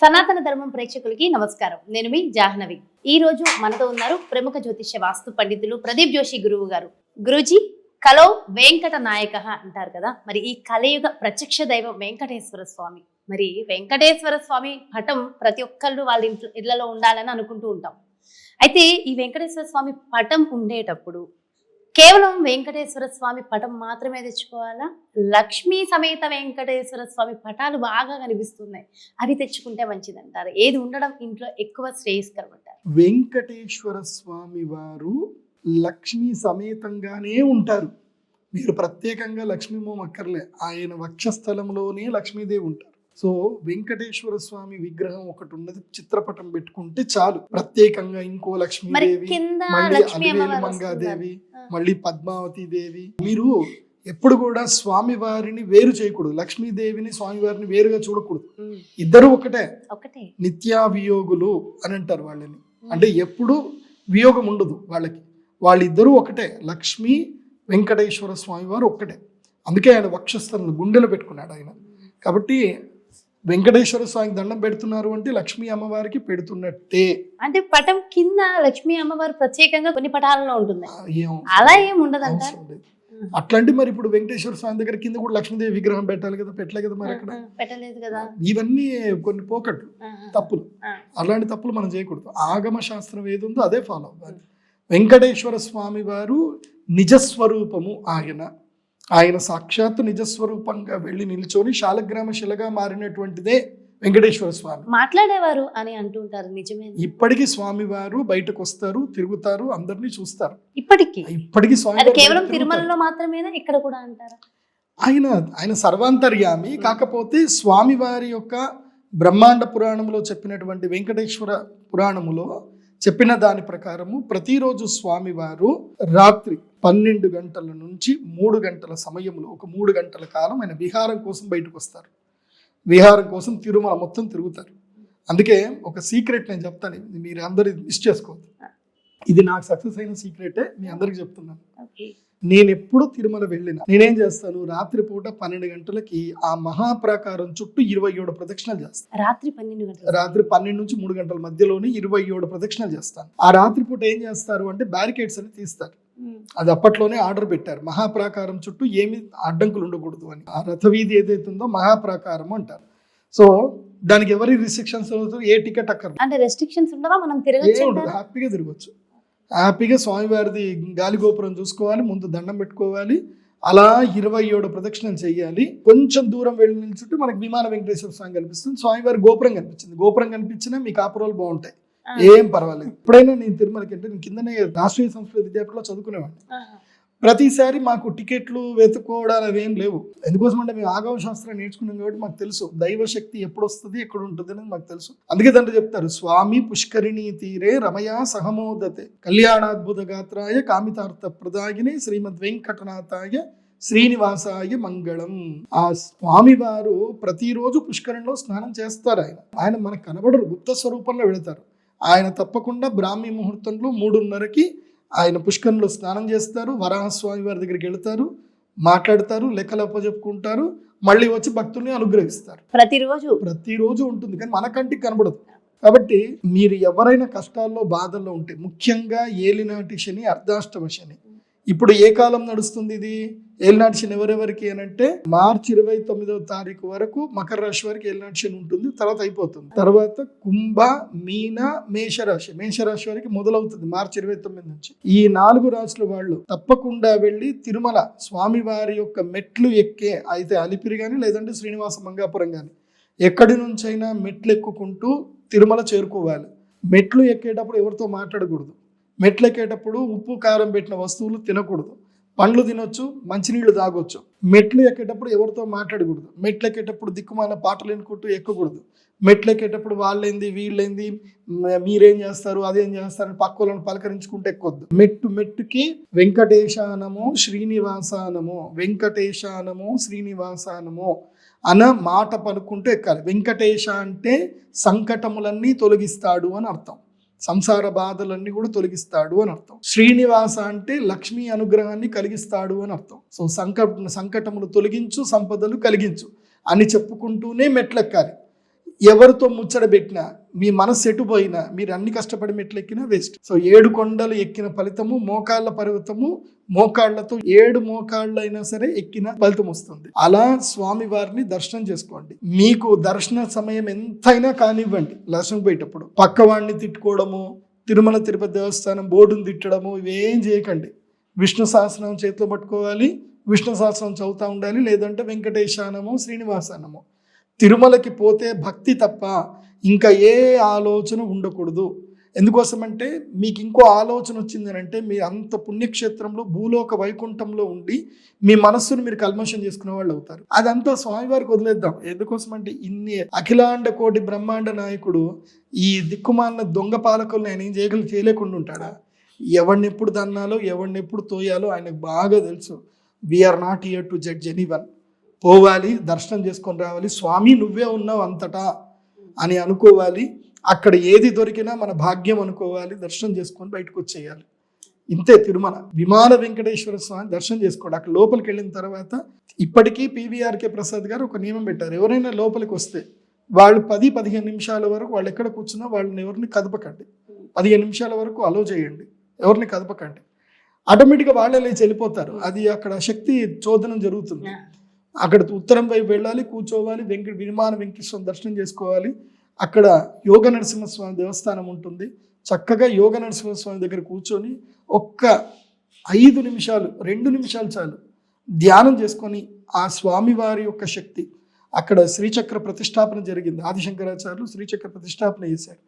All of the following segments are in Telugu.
సనాతన ధర్మం ప్రేక్షకులకి నమస్కారం. నేను మీ జాహ్నవి. ఈ రోజు మనతో ఉన్నారు ప్రముఖ జ్యోతిష్య వాస్తు పండితులు ప్రదీప్ జోషి గురువు గారు. గురుజీ కలో వెంకట నాయక అంటారు కదా. మరి ఈ కలయుగ ప్రత్యక్ష దైవం వెంకటేశ్వర స్వామి. మరి వెంకటేశ్వర స్వామి పటం ప్రతి ఒక్కళ్ళు వాళ్ళ ఇంట్లో ఇళ్ళలో ఉండాలని అనుకుంటూ ఉంటాం. అయితే ఈ వెంకటేశ్వర స్వామి పటం ఉండేటప్పుడు కేవలం వెంకటేశ్వర స్వామి పటం మాత్రమే తెచ్చుకోవాలా? లక్ష్మీ సమేత వెంకటేశ్వర స్వామి పటాలు బాగా కనిపిస్తున్నాయి. అవి తెచ్చుకుంటే మంచిది అంటారు ఏది ఉండడం ఇంట్లో ఎక్కువ శ్రేయస్కరం అంటారు. వెంకటేశ్వర స్వామి వారు లక్ష్మీ సమేతంగానే ఉంటారు. మీరు ప్రత్యేకంగా లక్ష్మీమోం అక్కర్లే. ఆయన వక్షస్థలంలోనే లక్ష్మీదేవి ఉంటారు. సో వెంకటేశ్వర స్వామి విగ్రహం ఒకటి ఉన్నది. చిత్రపటం పెట్టుకుంటే చాలు. ప్రత్యేకంగా ఇంకో లక్ష్మీదేవి మళ్ళీ మంగాదేవి. మళ్ళీ పద్మావతి దేవి. మీరు ఎప్పుడు కూడా స్వామి వారిని వేరు చేయకూడదు. లక్ష్మీదేవిని స్వామివారిని వేరుగా చూడకూడదు. ఇద్దరు ఒకటే. ఒకటే. నిత్యావియోగులు అని అంటారు వాళ్ళని. అంటే ఎప్పుడు వియోగం ఉండదు వాళ్ళకి. వాళ్ళిద్దరూ ఒకటే. లక్ష్మి వెంకటేశ్వర స్వామి వారు ఒక్కటే. అందుకే ఆయన వక్షస్థలను గుండెలు పెట్టుకున్నాడు ఆయన. కాబట్టి వెంకటేశ్వర స్వామికి దండం పెడుతున్నారు అంటే లక్ష్మీ అమ్మవారికి పెడుతున్నట్టే. అంటే పటం కింద లక్ష్మీ అమ్మవారు ప్రత్యేకంగా కొన్ని పటాలలో ఉంటుంది. అలా ఏం లేదు. అట్లాంటి మరి ఇప్పుడు వెంకటేశ్వర స్వామి దగ్గర కింద కూడా లక్ష్మీదేవి విగ్రహం పెట్టాలి కదా పెట్టలే కదా మరి అక్కడ? పెట్టలేదు కదా. ఇవన్నీ కొన్ని పోకట్లు తప్పులు. అలాంటి తప్పులు మనం చేయకూడదు. ఆగమ శాస్త్రం ఏది ఉందో అదే ఫాలో అవ్వాలి వెంకటేశ్వర స్వామి వారు నిజస్వరూపము ఆయన. ఆయన సాక్షాత్తు నిజస్వరూపంగా వెళ్ళి నిల్చొని శాలగ్రామ శిలగా మారినటువంటిదే వెంకటేశ్వర స్వామి. మాట్లాడేవారు అని అంటుంటారు నిజమే. ఇప్పటికీ స్వామివారు బయటకు వస్తారు తిరుగుతారు అందరినీ చూస్తారు. ఇప్పటికీ? ఇప్పటికీ స్వామి కేవలం తిరుమలలో మాత్రమేనా? ఇక్కడ కూడా అంటారా? ఆయన ఆయన సర్వాంతర్యామి. కాకపోతే స్వామివారి యొక్క బ్రహ్మాండ పురాణంలో చెప్పినటువంటి వెంకటేశ్వర పురాణములో చెప్పిన దాని ప్రకారము ప్రతిరోజు స్వామివారు రాత్రి పన్నెండు గంటల నుంచి మూడు గంటల సమయంలో ఒక మూడు గంటల కాలం ఆయన విహారం కోసం బయటకు వస్తారు. విహారం కోసం తిరుమల మొత్తం తిరుగుతారు. అందుకే ఒక సీక్రెట్ నేను చెప్తాను మీరు అందరు మిస్ చేసుకోవద్దు. ఇది నాకు సక్సెస్ అయిన సీక్రెటే మీ అందరికి చెప్తున్నాను. నేను ఎప్పుడు తిరుమల వెళ్ళిన. నేనేం చేస్తాను? రాత్రిపూట పన్నెండు గంటలకి ఆ మహాప్రాకారం చుట్టూ ఇరవై ఏడు ప్రదక్షిణలు చేస్తాను. రాత్రి పన్నెండు గంటలు రాత్రి పన్నెండు నుంచి మూడు గంటల మధ్యలోనే ఇరవై ఏడు ప్రదక్షిణలు చేస్తాను. ఆ రాత్రిపూట ఏం చేస్తారు అంటే బ్యారికేడ్స్ అని తీస్తారు. అది అప్పట్లోనే ఆర్డర్ పెట్టారు. మహాప్రాకారం చుట్టూ ఏమి అడ్డంకులు ఉండకూడదు అని. ఆ రథవీధి ఏదైతే ఉందో మహాప్రాకారం అంటారు. సో దానికి ఎవరి రిస్ట్రిక్షన్స్ ఏ టికెట్ అక్కర్ అంటే రెస్ట్రిక్షన్స్ ఉండవా? మనం తిరగచ్చు హ్యాపీగా తిరగచ్చు. హ్యాపీగా స్వామివారిది గాలి గోపురం చూసుకోవాలి ముందు దండం పెట్టుకోవాలి. అలా ఇరవై ఏడు ప్రదక్షిణలు చేయాలి. కొంచెం దూరం వెళ్ళి నిల్చుంటే మనకి విమాన వెంకటేశ్వర స్వామి కనిపిస్తుంది. స్వామివారి గోపురం కనిపించింది. గోపురం కనిపించినా మీ కాపురాలు బాగుంటాయి. ఏం పర్వాలేదు. ఎప్పుడైనా నేను తిరుమలకి అంటే నేను కిందనే రాష్ట్రీయ సంస్కృత విద్యాపీఠంలో చదువుకునేవాడిని. ప్రతిసారి మాకు టికెట్లు వెతుక్కోవడాలు అవేం లేవు. ఎందుకోసం అంటే మేము ఆగమ శాస్త్రం నేర్చుకున్నాం కాబట్టి మాకు తెలుసు. దైవ శక్తి ఎప్పుడు వస్తుంది ఎక్కడ ఉంటుంది అనేది మాకు తెలుసు. అందుకే తండ్రి చెప్తారు స్వామి పుష్కరిణి తీరే రమయా సహమోదతే కళ్యాణాద్భుత గాత్రాయ కామితార్థ ప్రదాయిని శ్రీమద్ వెంకటనాథాయ శ్రీనివాసాయ మంగళం. ఆ స్వామి వారు ప్రతిరోజు పుష్కరంలో స్నానం చేస్తారు ఆయన. ఆయన మనకు కనబడరు గుప్త స్వరూపంలో వెళతారు. ఆయన తప్పకుండా బ్రాహ్మీ ముహూర్తంలో మూడున్నరకి ఆయన పుష్కరంలో స్నానం చేస్తారు వరాహస్వామి వారి దగ్గరికి వెళ్తారు మాట్లాడతారు లెక్కలు అప్పచెప్పుకుంటారు మళ్ళీ వచ్చి భక్తుల్ని అనుగ్రహిస్తారు. ప్రతిరోజు? ప్రతిరోజు ఉంటుంది కానీ మన కంటికి కనబడదు. కాబట్టి మీరు ఎవరైనా కష్టాల్లో బాధల్లో ఉంటే ముఖ్యంగా ఏలినాటి శని అర్ధాష్టమ శని ఇప్పుడు ఏ కాలం నడుస్తుంది ఇది? ఏలినాటి ఎవరెవరికి అనంటే మార్చి ఇరవై తొమ్మిదవ తారీఖు వరకు మకర రాశి వారికి ఏలినాటి ఉంటుంది తర్వాత అయిపోతుంది. తర్వాత కుంభ మీన మేషరాశి. మేషరాశి వారికి మొదలవుతుంది మార్చి ఇరవై తొమ్మిది నుంచి. ఈ నాలుగు రాశుల వాళ్ళు తప్పకుండా వెళ్ళి తిరుమల స్వామివారి యొక్క మెట్లు ఎక్కే అయితే అలిపిరి కానీ లేదంటే శ్రీనివాస మంగాపురం కానీ ఎక్కడి నుంచైనా మెట్లు ఎక్కుకుంటూ తిరుమల చేరుకోవాలి. మెట్లు ఎక్కేటప్పుడు ఎవరితో మాట్లాడకూడదు. మెట్లు ఎక్కేటప్పుడు ఉప్పు కారం పెట్టిన వస్తువులు తినకూడదు. పండ్లు తినొచ్చు మంచినీళ్ళు తాగొచ్చు. మెట్లు ఎక్కేటప్పుడు ఎవరితో మాట్లాడకూడదు. మెట్లు ఎక్కేటప్పుడు దిక్కుమాల పాటలు వినుకుంటూ ఎక్కకూడదు. మెట్లు ఎక్కేటప్పుడు వాళ్ళేంది వీళ్ళేంది మీరేం చేస్తారు అదేం చేస్తారు అని పక్క వాళ్ళని పలకరించుకుంటే ఎక్కొద్దు. మెట్టు మెట్టుకి వెంకటేశానము శ్రీనివాసానము వెంకటేశానము శ్రీనివాసానము అన మాట పలుకుంటూ ఎక్కాలి. వెంకటేశ అంటే సంకటములన్నీ తొలగిస్తాడు అని అర్థం. సంసార బాధలన్నీ కూడా తొలగిస్తాడు అని అర్థం. శ్రీనివాస అంటే లక్ష్మీ అనుగ్రహాన్ని కలిగిస్తాడు అని అర్థం. సో సంకట సంకటములు తొలగించు సంపదలు కలిగించు అని చెప్పుకుంటూనే మెట్లెక్కాలి. ఎవరితో ముచ్చట పెట్టినా మీ మనసు ఎటుపోయినా మీరు అన్ని కష్టపడి మెట్లు ఎక్కినా వేస్ట్ సో ఏడు కొండలు ఎక్కిన ఫలితము మోకాళ్ళ పర్వతము మోకాళ్ళతో ఏడు మోకాళ్ళు అయినా సరే ఎక్కిన ఫలితం వస్తుంది. అలా స్వామి వారిని దర్శనం చేసుకోండి. మీకు దర్శన సమయం ఎంతైనా కానివ్వండి. దర్శనం పోయేటప్పుడు పక్క వాడిని తిట్టుకోవడము తిరుమల తిరుపతి దేవస్థానం బోర్డును తిట్టడము ఇవేం చేయకండి. విష్ణు సహస్రం చేతిలో పట్టుకోవాలి విష్ణు సహస్రం చదువుతూ ఉండాలి లేదంటే వెంకటేశానము శ్రీనివాసానము. తిరుమలకి పోతే భక్తి తప్ప ఇంకా ఏ ఆలోచన ఉండకూడదు. ఎందుకోసమంటే మీకు ఇంకో ఆలోచన వచ్చిందని అంటే మీ అంత పుణ్యక్షేత్రంలో భూలోక వైకుంఠంలో ఉండి మీ మనస్సును మీరు కల్మషం చేసుకునే వాళ్ళు అవుతారు. అదంతా స్వామివారికి వదిలేద్దాం. ఎందుకోసమంటే ఇన్ని అఖిలాండ కోటి బ్రహ్మాండ నాయకుడు ఈ దిక్కుమాలిన దొంగ పాలకులను ఆయన ఏం చేయగల చేయలేకుండా ఉంటాడా? ఎవరిని ఎప్పుడు దన్నాలో ఎవరిని ఎప్పుడు తోయాలో ఆయనకు బాగా తెలుసు. We're not here to judge any one పోవాలి దర్శనం చేసుకొని రావాలి. స్వామి నువ్వే ఉన్నావు అంతటా అని అనుకోవాలి. అక్కడ ఏది దొరికినా మన భాగ్యం అనుకోవాలి. దర్శనం చేసుకొని బయటకు వచ్చేయాలి. ఇంతే తిరుమల. విమాన వెంకటేశ్వర స్వామి దర్శనం చేసుకోండి. అక్కడ లోపలికి వెళ్ళిన తర్వాత ఇప్పటికీ పీవీఆర్కే ప్రసాద్ గారు ఒక నియమం పెట్టారు. ఎవరైనా లోపలికి వస్తే వాళ్ళు పది పదిహేను నిమిషాల వరకు వాళ్ళు ఎక్కడ కూర్చున్నా వాళ్ళని ఎవరిని కదపకండి. పదిహేను నిమిషాల వరకు అలో చేయండి. ఎవరిని కదపకండి. ఆటోమేటిక్గా వాళ్ళే లేచి వెళ్ళిపోతారు. అది అక్కడ శక్తి చోదనం జరుగుతుంది. అక్కడ ఉత్తరం వైపు వెళ్ళాలి కూర్చోవాలి వెంకట విమాన వెంకటేశ్వరం దర్శనం చేసుకోవాలి. అక్కడ యోగ నరసింహస్వామి దేవస్థానం ఉంటుంది. చక్కగా యోగ నరసింహస్వామి దగ్గర కూర్చొని ఒక్క ఐదు నిమిషాలు రెండు నిమిషాలు చాలు ధ్యానం చేసుకొని ఆ స్వామివారి యొక్క శక్తి. అక్కడ శ్రీచక్ర ప్రతిష్టాపన జరిగింది. ఆదిశంకరాచార్యులు శ్రీచక్ర ప్రతిష్టాపన చేశారు.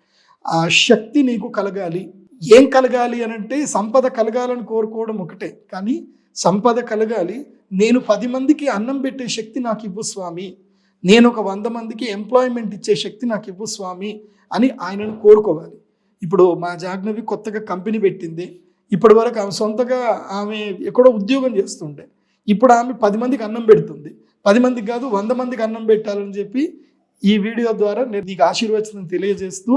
ఆ శక్తి నీకు కలగాలి. ఏం కలగాలి అని అంటే సంపద కలగాలని కోరుకోవడం ఒకటే. కానీ సంపద కలగాలి నేను పది మందికి అన్నం పెట్టే శక్తి నాకు ఇవ్వు స్వామి. నేను ఒక వంద మందికి ఎంప్లాయ్మెంట్ ఇచ్చే శక్తి నాకు ఇవ్వు స్వామి అని ఆయనను కోరుకోవాలి. ఇప్పుడు మా జాగ్నవి కొత్తగా కంపెనీ పెట్టింది. ఇప్పటి వరకు ఆమె సొంతగా ఆమె ఎక్కడో ఉద్యోగం చేస్తుండే. ఇప్పుడు ఆమె పది మందికి అన్నం పెడుతుంది. పది మందికి కాదు వంద మందికి అన్నం పెట్టాలని చెప్పి ఈ వీడియో ద్వారా నేను నీకు ఆశీర్వచనం తెలియజేస్తూ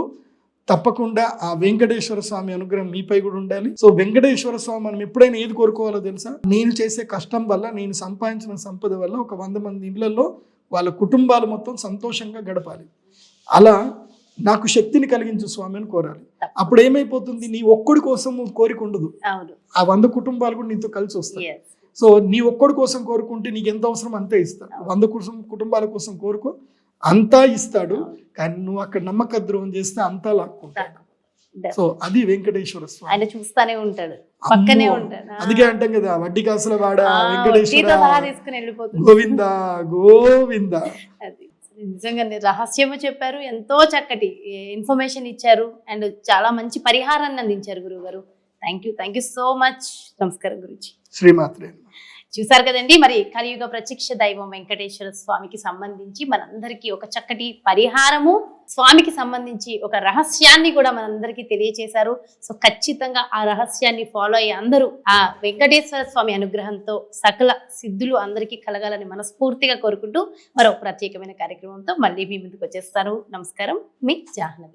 తప్పకుండా ఆ వెంకటేశ్వర స్వామి అనుగ్రహం మీపై కూడా ఉండాలి. సో వెంకటేశ్వర స్వామి మనం ఎప్పుడైనా ఏది కోరుకోవాలో తెలుసా? నేను చేసే కష్టం వల్ల నేను సంపాదించిన సంపద వల్ల ఒక వంద మంది ఇళ్ళలో వాళ్ళ కుటుంబాలు మొత్తం సంతోషంగా గడపాలి. అలా నాకు శక్తిని కలిగించు స్వామి అని కోరాలి. అప్పుడు ఏమైపోతుంది? నీ ఒక్కడి కోసం కోరిక ఉండదు. ఆ వంద కుటుంబాలు కూడా నీతో కలిసి వస్తాయి. సో నీ ఒక్కడి కోసం కోరుకుంటే నీకు ఎంత అవసరం అంతే ఇస్తాడు వంద కోసం కుటుంబాల కోసం కోరుకో. అంతా ఇస్తాడు. కానీ నువ్వు అక్కడ నమ్మక ద్రోహం చేస్తే అంతా లాక్కుంటాడు సో అది వెంకటేశ్వర స్వామి. ఆయన చూస్తానే ఉంటాడు. పక్కనే. ఉంటాడు. అందుకే అంటాం కదా వడ్డీ కాసుల వాడ వెంకటేశ్వర. గోవింద గోవింద. అది. నిజంగా రహస్యము చెప్పారు ఎంతో చక్కటి ఇన్ఫర్మేషన్ ఇచ్చారు అండ్ చాలా మంచి పరిహారాన్ని అందించారు గురువు గారు thank you thank you so much నమస్కారం గురించి శ్రీమాత్రే. చూసారు కదండి. మరి కలియుగ ప్రత్యక్ష దైవం వెంకటేశ్వర స్వామికి సంబంధించి మనందరికీ ఒక చక్కటి పరిహారము స్వామికి సంబంధించి ఒక రహస్యాన్ని కూడా మనందరికీ తెలియచేశారు. సో ఖచ్చితంగా ఆ రహస్యాన్ని ఫాలో అయ్యి అందరూ ఆ వెంకటేశ్వర స్వామి అనుగ్రహంతో సకల సిద్ధులు అందరికీ కలగాలని మనస్ఫూర్తిగా కోరుకుంటూ మరో ప్రత్యేకమైన కార్యక్రమంతో మళ్ళీ మీ ముందుకు వచ్చేస్తారు నమస్కారం. మీ జాహ్నవి.